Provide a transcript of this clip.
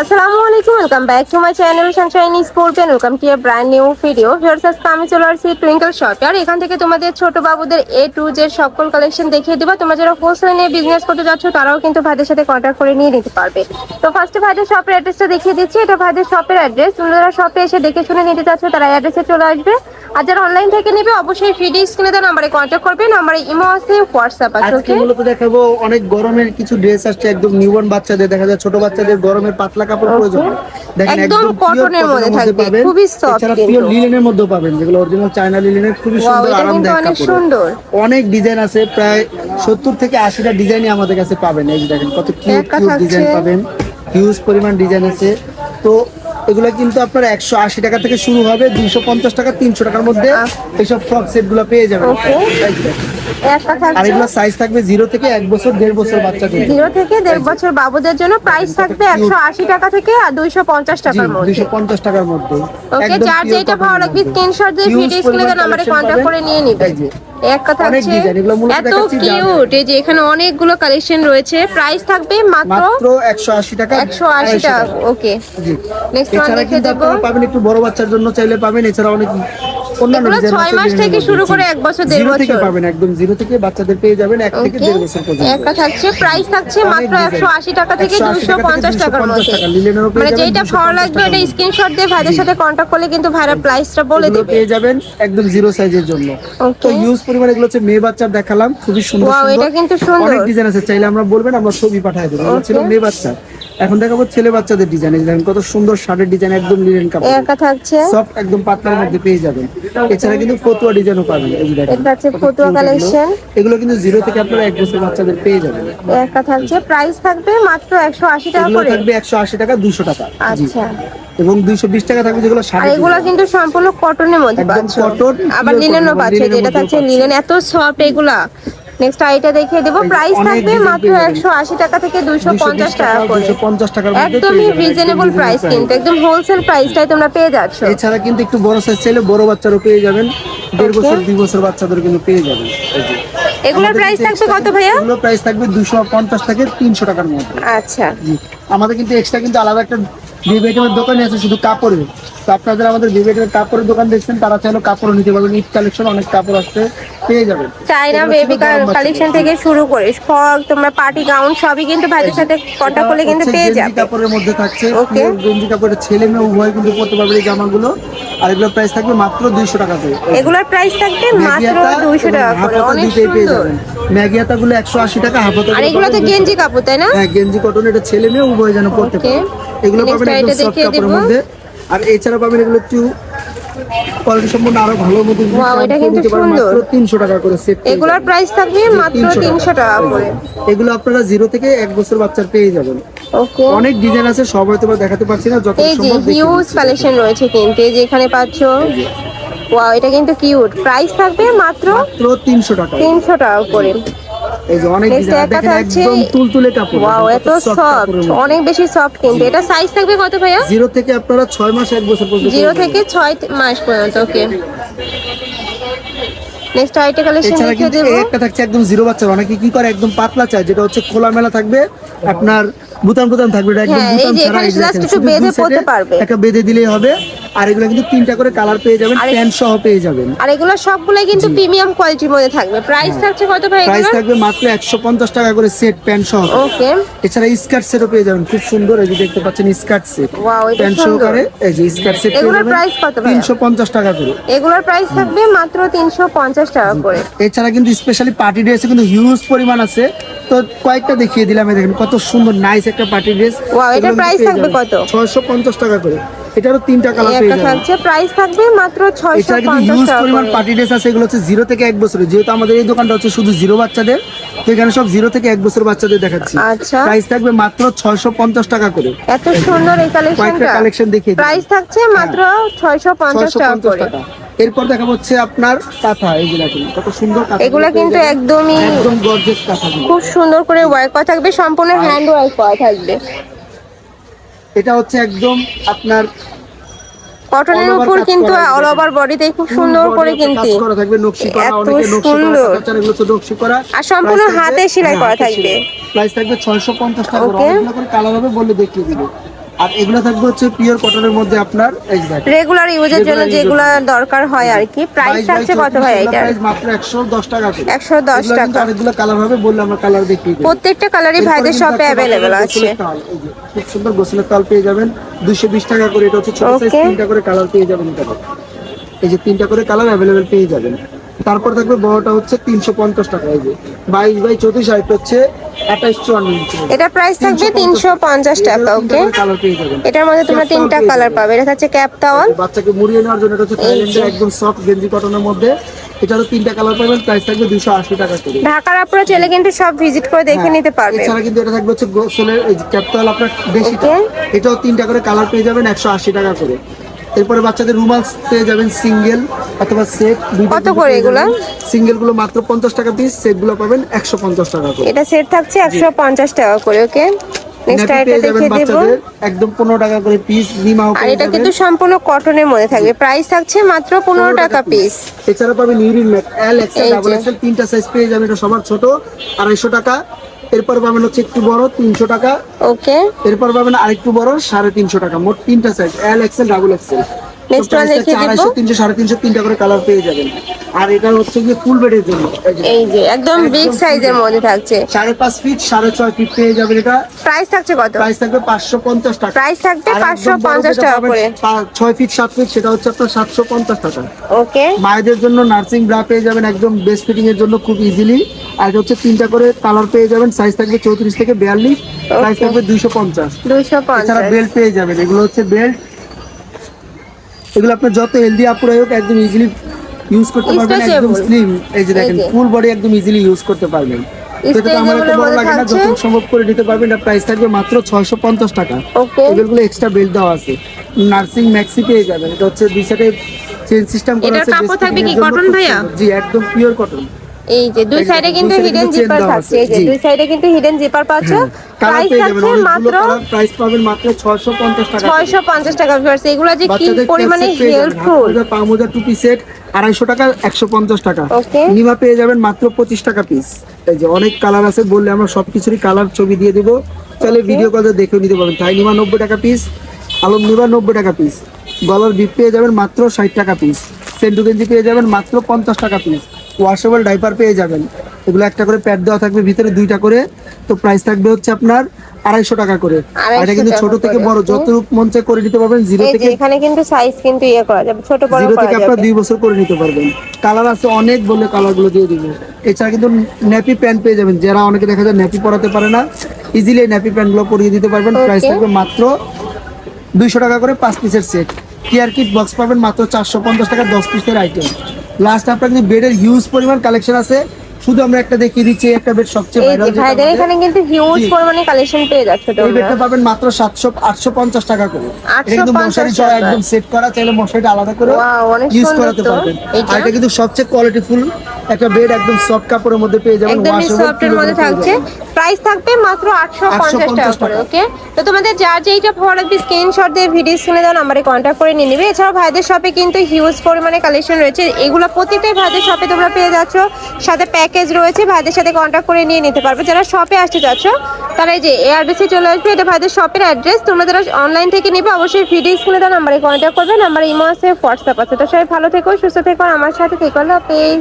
আসসালামু আলাইকুম welcome back to my channel sunshine scorpion welcome to a brand new video viewers আজকে আমি চলে আসছি টুইঙ্কল শপে আর এখান থেকে তোমাদের ছোট বাবুদের এ টু জেড সকল কালেকশন দেখিয়ে দেবো। তোমরা যারা হোলসেল নিয়ে বিজনেস করতে যাচ্ছ, তারাও কিন্তু ভাইদের সাথে কন্ট্যাক্ট করে নিয়ে নিতে পারবে। তো ফার্স্টে ভাইদের শপের অ্যাড্রেসটা দেখিয়ে দিচ্ছি। এটা ভাইদের শপের অ্যাড্রেস তোমরা যারা শপে এসে দেখে শুনে নিতে চাচ্ছ, তারা অ্যাড্রেসে চলে আসবে। আর যারা অনলাইন থেকে নেবে অবশ্যই ভিডিও স্ক্রিনে দেওয়া নাম্বারে কন্ট্যাক্ট করবে নাম্বারে ইমো আছে হোয়াটসঅ্যাপ আছে আজকে মূলত দেখাবো অনেক গরমের কিছু ড্রেস আসছে একদম নিউবর্ন বাচ্চাদের দেখা যায় ছোট বাচ্চাদের গরমের পাতলা কাপড় প্রয়োজন। দেখেন একদম কটনের মধ্যে থাকবে, খুবই soft এছাড়া পিওর লিনেনের মধ্যে পাবেন যেগুলো অরিজিনাল চায়না লিনেনের খুবই সুন্দর আরামদায়ক অনেক সুন্দর। অনেক ডিজাইন আছে প্রায় সত্তর থেকে আশিটা ডিজাইনই আমাদের কাছে পাবেন। এই দেখেন কত কিউট কিউট ডিজাইন পাবেন। হিউজ পরিমাণ ডিজাইন আছে। তো এগুলো কিন্তু আপনার একশো আশি টাকা থেকে শুরু হবে দুইশো পঞ্চাশ টাকা তিনশো টাকার মধ্যে এইসব ফ্রক সেটগুলো পেয়ে যাবেন। Okay. আর এগুলো সাইজ থাকবে জিরো থেকে এক বছর দেড় বছর বাচ্চাদের জিরো থেকে দেড় বছর বাবুদের জন্য প্রাইস থাকবে একশো আশি টাকা থেকে আর দুইশো পঞ্চাশ টাকার মধ্যে। দুইশো পঞ্চাশ টাকার মধ্যে। ওকে যার যেটা ভালো লাগবে। স্ক্রিনশট দিয়ে ভিডিও স্ক্রিনে নাম্বারে কন্ট্যাক্ট করে নিয়ে নিবে এই কথা মূলত এত কিউট এই যে এখানে অনেকগুলো কালেকশন রয়েছে। প্রাইস থাকবে মাত্র মাত্র একশো আশি টাকা। একশো আশি আড়াইশো টাকা। ওকে নেক্সট ওয়ান দেখে কিন্তু পাবেন একটু বড় বাচ্চার জন্য চাইলে পাবেন। এছাড়া অনেক অন্যান্য ছয় মাস থেকে শুরু করে এক বছর, দেড় থেকে বছর। পাবেন একদম জিরো থেকে বাচ্চাদের পেয়ে যাবেন এক থেকে দেড় বছর পর্যন্ত। একটা থাকছে প্রাইস থাকছে মাত্র design। একশো আশি টাকা থেকে 180 টাকা থেকে পঞ্চাশ টাকার মধ্যে। টাকা। লিনেনেরও পেয়ে মানে যেটা ভালো লাগবে এটা স্ক্রিনশট দিয়ে ভাইদের সাথে কন্ট্যাক্ট করলে কিন্তু ভাইরা প্রাইসটা বলে দেবে। পেয়ে যাবেন একদম জিরো সাইজের জন্য। তো ইউজ পরিমাণ এগুলো হচ্ছে মেয়ে বাচ্চার দেখালাম খুবই সুন্দর সুন্দর। এটা কিন্তু সুন্দর। অনেক ডিজাইন আছে চাইলে আমরা বলবেন আমরা ছবি পাঠিয়ে দেবো। ছিল মেয়ে বাচ্চা এখন দেখাবো ছেলে বাচ্চাদের ডিজাইন দেখেন কত সুন্দর শার্টের ডিজাইন একদম লিনেন কাপড়। একা থাকছে। সফট একদম পাতলার মধ্যে পেয়ে যাবেন। এছাড়া কিন্তু ফতুয়া ডিজাইনও পাবেন। এই দেখেন। এটা কত ফতুয়া collection। এগুলো। কিন্তু জিরো থেকে আপনারা এক বছর বাচ্চাদের পেয়ে যাবেন। একটা থাকছে। প্রাইস থাকবে মাত্র একশো আশি টাকা করে। থাকবে একশো আশি টাকা দুশো টাকা। আচ্ছা। এবং দুইশো বিশ টাকা থাকবে যেগুলো শাড়ি এগুলো কিন্তু সম্পূর্ণ কটনের মধ্যে একদম পাচ্ছ। cotton, আবার লিনেনও cotton, এটা থাকছে। লিনেন এত সফট এগুলা। নেক্সট আইটা দেখিয়ে দেবো। প্রাইস থাকবে মাত্র। একশো আশি টাকা থেকে দুইশো পঞ্চাশ টাকা করে। একদমই রিজনেবল প্রাইস কিন্তু একদম হোলসেল প্রাইসটাই তোমরা পেয়ে যাচ্ছ। এছাড়া কিন্তু একটু বড় সাইজ চাইলে বড় বাচ্চারও পেয়ে যাবেন। দেড় বছর দুই বছর বাচ্চাদের কিন্তু পেয়ে যাবেন। এগুলোর প্রাইস থাকবে কত ভাইয়া? এগুলো প্রাইস থাকবে দুশো পঞ্চাশ থেকে তিনশো টাকার মধ্যে। আচ্ছা। আমাদের কিন্তু এক্সট্রা কিন্তু আলাদা একটা বিবে দোকানে আছে শুধু কাপড়ের। তো আপনাদের আমাদের বিবে আইটেমের কাপড়ের দোকান দেখছেন তারা চাইলেও কাপড়ও নিতে পারবেন। ঈদ কালেকশন অনেক কাপড় আসছে পেয়ে যাবেন। চাইনা বেবি। কালেকশন থেকে শুরু করে ফ্রক তোমরা পার্টি গাউন সবই কিন্তু ভাইদের সাথে কন্ট্যাক্ট করলে কিন্তু পেয়ে যাবে। কাপড়ের মধ্যে থাকছে। Pure গেঞ্জি কাপড়ের ছেলে মেয়ে উভয় কিন্তু পরতে পারবে এই জামাগুলো। আর এগুলোর প্রাইস থাকবে মাত্র দুইশো টাকা করে। এগুলোর প্রাইস থাকবে মাত্র দুইশো টাকা করে। অনেক সুন্দর। ম্যাগি হাতা গুলো একশো আশি টাকা হাফ হাতা আর এগুলো তো গেঞ্জি কাপড় তাই না? হ্যাঁ গেঞ্জি কটন এটা ছেলে মেয়ে উভয় যেন পড়তে পারে। এগুলো পাবেন একদম সফট কাপড়ের মধ্যে। আর এছাড়া পাবেন এগুলো একটু কোয়ালিটি সম্পূর্ণ আরও ভালো যদি এটা কিন্তু সুন্দর। টাকা করে সেট এগুলোর প্রাইস থাকবে মাত্র তিনশো টাকা করে। এগুলো আপনারা জিরো থেকে এক বছর বাচ্চার পেয়ে যাবেন। ওকে। অনেক ডিজাইন আছে সব হয়তো দেখাতে পারছি না যত সম্ভব হিউজ কালেকশন রয়েছে কিন্তু এই যে এখানে পাচ্ছ। ওয়াও এটা কিন্তু কিউট প্রাইস থাকবে মাত্র মাত্র তিনশো টাকা। তিনশো টাকা করে। এই যে অনেক Next ডিজাইন একটা দেখেন একদম তুলতুলে কাপড় ওয়াও এত সফট অনেক বেশি সফট কিন্তু। এটা সাইজ থাকবে কত ভাইয়া? জিরো থেকে আপনারা ছয় মাস এক বছর পর্যন্ত জিরো থেকে ছয় মাস পর্যন্ত ওকে নেক্সট আইটে কালেকশন দেখিয়ে কিন্তু একটা থাকছে একদম জিরো বাচ্চা অনেকে কি করে? একদম পাতলা চায় যেটা হচ্ছে খোলা মেলা থাকবে আপনার বুতাম বুতাম থাকবে এটা একদম হ্যাঁ, বুতাম ছাড়া একটু বেঁধে দুই পারবে। একটা বেঁধে দিলেই হবে। আর এগুলো কিন্তু তিনটা করে কালার পেয়ে যাবেন প্যান্ট সহ পেয়ে যাবেন। আর এগুলো সবগুলোই কিন্তু প্রিমিয়াম কোয়ালিটির মধ্যে থাকবে। প্রাইস থাকছে কত ভাই প্রাইস থাকবে মাত্র একশো পঞ্চাশ টাকা করে সেট প্যান্ট সহ। ওকে এছাড়া স্কার্ট সেটও পেয়ে যাবেন খুব সুন্দর এই যে দেখতে পাচ্ছেন স্কার্ট সেট এটা প্যান্ট সুন্দর। সহকারে এই যে স্কার্ট সেট এগুলোর প্রাইস কত? তিনশো পঞ্চাশ টাকা করে। এগুলোর প্রাইস থাকবে মাত্র তিনশো পঞ্চাশ টাকা করে। এছাড়া কিন্তু স্পেশালি পার্টি ড্রেসে কিন্তু হিউজ পরিমাণ আছে। তো কয়েকটা দেখিয়ে দিলাম দেখেন কত সুন্দর নাইস একটা পার্টি ড্রেস Wow, এটার প্রাইস থাকবে কত? ছয়শো পঞ্চাশ টাকা করে। এটারও তিনটা কালার পেয়ে যাবেন। থাকছে প্রাইস থাকবে মাত্র ছয়শো এছাড়া কিন্তু পঞ্চাশ হিউজ টাকা পরিমাণ পার্টি ড্রেস আছে এগুলো হচ্ছে জিরো থেকে এক বছরের। যেহেতু আমাদের এই দোকানটা হচ্ছে শুধু জিরো বাচ্চাদের তো এখানে সব জিরো থেকে এক বছর বাচ্চাদের দেখাচ্ছি। আচ্ছা। প্রাইস থাকবে মাত্র ছয়শো পঞ্চাশ টাকা করে। এত সুন্দর এই কালেকশনটা কালেকশন দেখিয়ে। প্রাইস থাকছে মাত্র ছয়শো পঞ্চাশ ছয়শো টাকা করে। এরপর দেখা হচ্ছে আপনার কাঁথা এইগুলা কিন্তু কত সুন্দর কাঁথা এগুলা কিন্তু একদমই একদম গর্জেস কাঁথা খুব সুন্দর করে ওয়ার্ক করা থাকবে সম্পূর্ণ হ্যান্ড ওয়ার্ক করা থাকবে। এটা হচ্ছে একদম আপনার কটনের উপর কিন্তু অল। ওভার বডিতে খুব সুন্দর করে কিন্তু করা থাকবে নকশি করা এত অনেকে নকশি করা সুন্দর। এগুলো নকশি করা আর সম্পূর্ণ হাতে সেলাই করা থাকবে। প্রাইস থাকবে 650 টাকা করে কালার হবে বলে দেখিয়ে দিবে আর এগুলো থাকবে হচ্ছে পিওর কটনের মধ্যে আপনার রেগুলার ইউজের জন্য যেগুলো দরকার হয় আর কি। প্রাইস 22 থাকছে কত ভাই এগুলো এটার price মাত্র 110 টাকা করে। 110 এগুলো কিন্তু টাকা। অনেকগুলো কালার হবে বললে আমরা কালার দেখিয়ে দেব। প্রত্যেকটা কালারই ভাইদের শপে অ্যাভেলেবেল আছে। খুব সুন্দর গোসলের তাল পেয়ে যাবেন। দুশো বিশ টাকা করে এটা হচ্ছে ছোট সাইজ তিনটা করে কালার পেয়ে যাবেন এটা এই যে তিনটা করে কালার অ্যাভেলেবেল পেয়ে যাবেন। তারপর থাকবে বড়টা হচ্ছে তিনশো পঞ্চাশ টাকা এই যে। বাইশ বাই চৌত্রিশ এটা হচ্ছে আঠাইশ চুয়ান্ন ইঞ্চি। এটা প্রাইস থাকবে তিনশো পঞ্চাশ টাকা। ওকে এটার মধ্যে তোমরা তিনটা কালার পাবে। এটা হচ্ছে ক্যাপ টাওয়াল বাচ্চাকে মুড়িয়ে নেওয়ার জন্য এটা হচ্ছে থাইল্যান্ডের একদম সফট গেঞ্জি কটনের মধ্যে। এটারও তিনটা কালার পাবেন। প্রাইস থাকবে দুশো আশি টাকা করে। ঢাকার আপনারা চলে কিন্তু সব ভিজিট করে দেখে হ্যাঁ, নিতে পারবে। এছাড়া কিন্তু এটা থাকবে হচ্ছে গোসলের এই ক্যাপিটাল আপনার Okay. এটাও তিনটা করে কালার পেয়ে যাবেন একশো আশি টাকা করে। এরপরে বাচ্চাদের রুমালস পেয়ে যাবেন সিঙ্গেল অথবা সেট। কত করে এগুলা? সিঙ্গেলগুলো মাত্র পঞ্চাশ টাকা পিস সেটগুলো পাবেন একশো পঞ্চাশ টাকা করে। এটা সেট থাকছে একশো পঞ্চাশ টাকা করে ওকে? নেক্সট যাবেন দেখিয়ে দেবো। একদম পনেরো টাকা করে পিস নিমাও আর এটা কিন্তু সম্পূর্ণ কটনের মধ্যে থাকবে। প্রাইস থাকছে মাত্র পনেরো টাকা পিস এছাড়া পাবেন urine mat L XL double. XL তিনটা সাইজ পেয়ে যাবেন এটা সবার ছোট আড়াইশো টাকা। এরপর পাবেন হচ্ছে একটু বড় তিনশো টাকা। ওকে এরপর পাবেন আরেকটু বড় সাড়ে তিনশো টাকা। মোট তিনটা size L XL double XL Next one দেখিয়ে দিব। আড়াইশো তিনশো সাড়ে তিনশো তিনটা করে কালার পেয়ে যাবেন। আর এটা হচ্ছে গিয়ে ফুল বেডের জন্য। এই যে, একদম বিগ সাইজের মধ্যে থাকছে। সাড়ে পাঁচ ফিট পেয়ে যাবেন এটা। প্রাইস থাকছে কত? প্রাইস থাকবে পাঁচশো পঞ্চাশ টাকা। প্রাইস থাকবে করে। ফিট ফিট সেটা হচ্ছে আপনার সাতশো পঞ্চাশ টাকা। ওকে মায়েদের জন্য নার্সিং ব্রা পেয়ে যাবেন একদম বেস্ট ফিটিং এর জন্য খুব ইজিলি আর এটা হচ্ছে তিনটা করে কালার পেয়ে যাবেন। সাইজ থাকবে চৌত্রিশ থেকে বিয়াল্লিশ। প্রাইস থাকবে দুইশো এছাড়া পঞ্চাশ। বেল্ট পেয়ে যাবেন। এগুলো হচ্ছে বেল্ট এগুলো আপনার যত হেলদি আপুরাই হোক একদম ইজিলি ইউজ করতে পারবেন একদম স্লিম এই যে দেখেন ফুল বডি একদম ইজিলি ইউজ করতে পারবেন। সেটা তো আমার বড় লাগে না যত সম্ভব করে নিতে পারবেন। এটা প্রাইস থাকবে মাত্র ছয়শো পঞ্চাশ টাকা। এগুলো এক্সট্রা বেল্ট দেওয়া আছে। নার্সিং ম্যাক্সি পেয়ে যাবেন। এটা হচ্ছে দুই সাইডে চেন সিস্টেম করা কাপড় থাকবে কি ভাইয়া? জি একদম পিওর কটন এই যে দুই সাইডে কিন্তু হিডেন জিপার থাকছে এই যে দুই সাইডে কিন্তু হিডেন জিপার পাচ্ছ। প্রাইস থাকছে মাত্র প্রাইস পাবেন মাত্র ছয়শো পঞ্চাশ টাকা করে। ছয়শো পঞ্চাশ টাকা ভিউয়ার্স এগুলো যে কি পরিমাণে হেল্পফুল মোজা, পা মোজা টুপি সেট আড়াইশো টাকা একশো পঞ্চাশ টাকা। নিমা পেয়ে যাবেন মাত্র পঁচিশ টাকা পিস এই যে অনেক কালার আছে বললে আমরা সবকিছুরই কালার ছবি দিয়ে দিব। তাহলে ভিডিও কলে দেখে নিতে পারবেন। তাই নিমা নব্বই টাকা পিস আলম নিমা নব্বই টাকা পিস গলার বিপ পেয়ে যাবেন মাত্র ষাট টাকা পিস সেন্টু গেঞ্জি পেয়ে যাবেন মাত্র পঞ্চাশ টাকা পিস ওয়াশেবল ডাইপার পেয়ে যাবেন। এগুলো একটা করে প্যাড দেওয়া থাকবে ভিতরে দুইটা করে। তো প্রাইস থাকবে হচ্ছে আপনার আড়াইশো টাকা করে। এটা কিন্তু ছোট থেকে বড় যত মন চায় করে দিতে পারবেন জিরো থেকে এখানে কিন্তু সাইজ কিন্তু ইয়ে করা যাবে ছোট বড় জিরো থেকে আপনার দুই বছর করে নিতে পারবেন। কালার আছে অনেক বলে কালারগুলো দিয়ে দিব। এছাড়া কিন্তু ন্যাপি প্যান্ট পেয়ে যাবেন। যারা অনেকে দেখা যায় ন্যাপি পরাতে পারে না ইজিলি ন্যাপি প্যান্টগুলো পরিয়ে দিতে পারবেন। প্রাইস থাকবে মাত্র দুইশো টাকা করে পাঁচ পিসের সেট কেয়ার কিট বক্স পাবেন মাত্র চারশো পঞ্চাশ টাকা দশ পিসের আইটেম লাস্ট আপনার কিন্তু বেডের হিউজ পরিমাণ কালেকশন আছে। শুধু আমরা একটা দেখিয়ে দিচ্ছি একটা বেড সবচেয়ে ভাইরাল যে ভাইদের এখানে কিন্তু হিউজ পরিমাণে কালেকশন পেয়ে যাচ্ছে এই বেডটা পাবেন মাত্র সাতশো আটশো পঞ্চাশ টাকা করে। এটা কিন্তু মশারি সহ একদম সেট করা চাইলে মশারিটা আলাদা করে ইউজ করাতে তো। পারবেন। আর এটা কিন্তু সবচেয়ে কোয়ালিটি ফুল একটা বেড একদম সফট কাপড়ের মধ্যে পেয়ে যাবেন। একদমই washable, সফটের মধ্যে থাকছে। প্রাইস থাকবে মাত্র আটশো পঞ্চাশ 850 টাকা করে ওকে তো তোমাদের যার যেইটা ভালো লাগবে স্ক্রিনশট দিয়ে ভিডিও শুনে দাও নাম্বারে কন্ট্যাক্ট করে নিয়ে নেবে। এছাড়াও ভাইদের শপে কিন্তু হিউজ পরিমাণে কালেকশন রয়েছে। এগুলো প্রত্যেকটাই ভাইদের শপে তোমরা পেয়ে যাচ্ছ। সাথে প্যাকেজ রয়েছে, ভাইদের সাথে কন্ট্যাক্ট করে নিয়ে নিতে পারবে। যারা শপে আসতে চাচ্ছ তারা এই যে এয়ারবেসে চলে আসবে, এটা ভাইদের শপের অ্যাড্রেস তোমরা যারা অনলাইন থেকে নিবে, অবশ্যই ভিডিও স্ক্রিনে দেওয়া নাম্বারে কন্ট্যাক্ট করবে। নাম্বার ইমো আছে হোয়াটসঅ্যাপ আছে। তো সবাই ভালো থেকো, সুস্থ থেকো আমার সাথে থেকো। পেজ